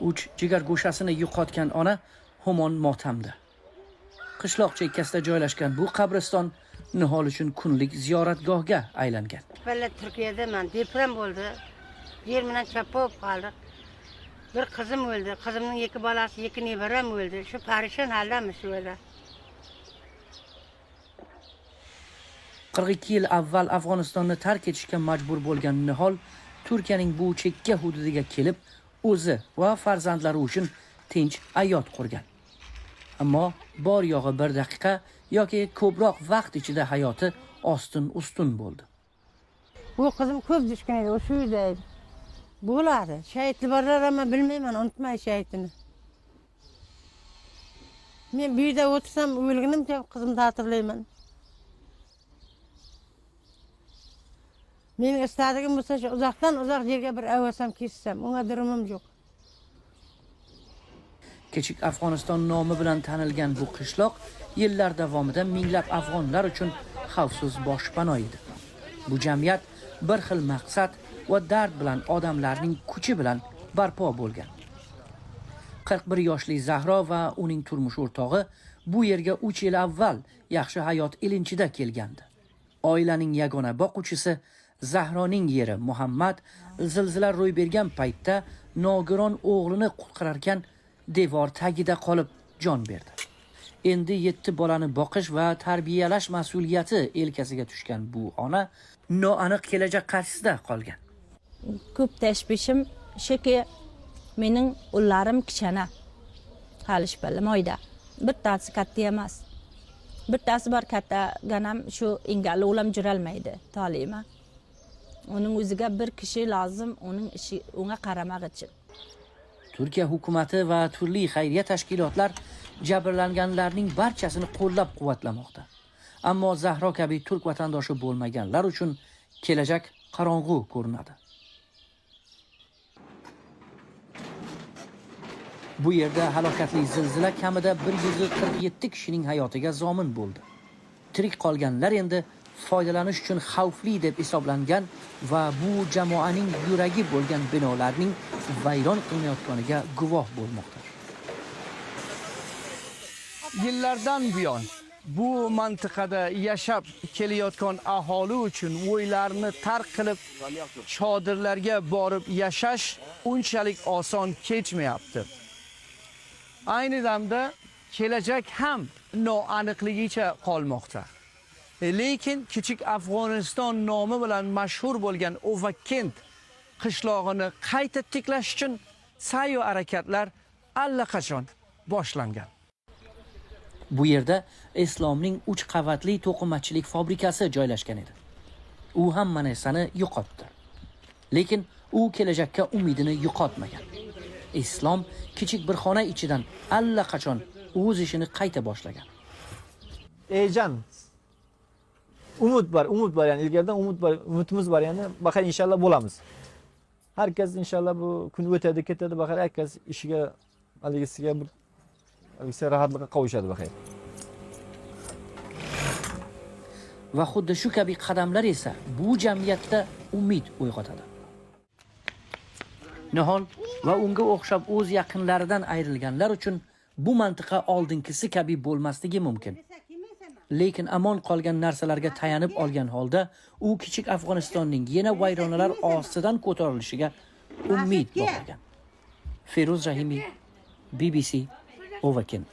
uch jigar go'shasini yo'qotgan ona hamon motamda qishloq chekkasida joylashgan bu qabriston nihol uchun kunlik ziyoratgohga aylangan Valla Türkiye'de ben deprem oldu. Yerimden çöpe olup kaldık. Bir kızım öldü. Kızımın iki balası, iki nevarem öldü. Şu perişan halde mi şöyle? 42 yil avval afg'onistonni tark etishga majbur bo'lgan nihol turkiyaning bu chekka hududiga kelib o'zi va farzandlari uchun tinch hayot qurgan ammo bor yo'g'i bir daqiqa yoki ko'proq vaqt ichida hayoti ostin ustun bo'ldi Bu qizim köz düşküneydi, o şuydaydı. Bulardı. bo'ladi varlar borlar bilmeyim bilmayman unutmay Ben men bu otursam o'tirsam o'lgunimcha qizimni hatırlayayım. Mening istediğim bo'lsa şu uzaktan uzak yerge bir avasam olsam kessem. Ona durumum. Kichik Afg'oniston nomi bilan tanilgan bu qishloq yillar davomida minglab afg'onlar uchun xavfsiz boshpana edi. Bu jamiyat bir xil maqsad va dard bilan odamlarning kuchi bilan barpo bo'lgan. 41 yoshli Zahro va uning turmush o'rtog'i bu yerga 3 yil avval yaxshi hayot ilinchida kelgandi. Oilaning yagona boquvchisi Zahroning yeri Muhammad zilzila ro'y bergan paytda nogiron o'g'lini qutqararkan devor tagida qolib jon berdi. Endi yetti bolani boqish va tarbiyalash mas'uliyati elkasiga tushgan bu ona noaniq kelajak qarshisida qolgan. ko'p tashvishim shuki mening ullarim kichana hali shpalimoyda bittasi katta emas bittasi bor katta ganam shu engali o'g'lim jurolmaydi tolima uning o'ziga bir kishi lozim uning ishi unga qaramoq uchun Turkiya hukumati va turli xayriya tashkilotlar jabrlanganlarning barchasini qo'llab-quvvatlamoqda. Ammo Zahro kabi turk vatandoshi bo'lmaganlar uchun kelajak qorong'u ko'rinadi. Bu yerda halokatli zilzila kamida 147 kishining hayotiga zomin bo'ldi. Tirik qolganlar endi foydalanish uchun xavfli deb hisoblangan va bu jamoaning yuragi bo'lgan binolarning vayron qilinayotganiga guvoh bo'lmoqda. yillardan buyon bu mantiqada yashab kelayotgan aholi uchun o'ylarini tark qilib chodirlarga borib yashash unchalik oson kechmayapti. Ayni damda kelajak ham noaniqligicha qolmoqda. E, lekin kichik Afg'oniston nomi bilan mashhur bo'lgan Ovakent qishlog'ini qayta tiklash uchun sayo harakatlar allaqachon boshlangan. Bu yerda islomning 3 qavatli to'qimachilik fabrikasi joylashgan edi. U hamma narsani yo'qotdi. Lekin u kelajakka umidini yo'qotmagan. Islom kichik bir xona ichidan allaqachon o'z ishini qayta boshlagan. heyecan, umut var, umut var yani ilgaridan umut var, umutimiz var yani. Bakın inşallah bo'lamiz. Herkes inşallah bu kun o'tadi, ketadi, bakın herkes ishiga haligisiga bir haligisiga rahatlikqa kavuşadi bakın. Va xuddi shu kabi qadamlar esa bu jamiyatda umid uyg'otadi. Nihol va unga o'xshab o'z yaqinlaridan ayrilganlar uchun bu mantiqa oldingisi kabi bo'lmasligi mumkin. Lekin amon qolgan narsalarga tayanib olgan holda u kichik Afg'onistonning yana vayronalar ostidan ko'tarilishiga umid bog'lagan. Feruz Rahimiy, BBC, Overkind.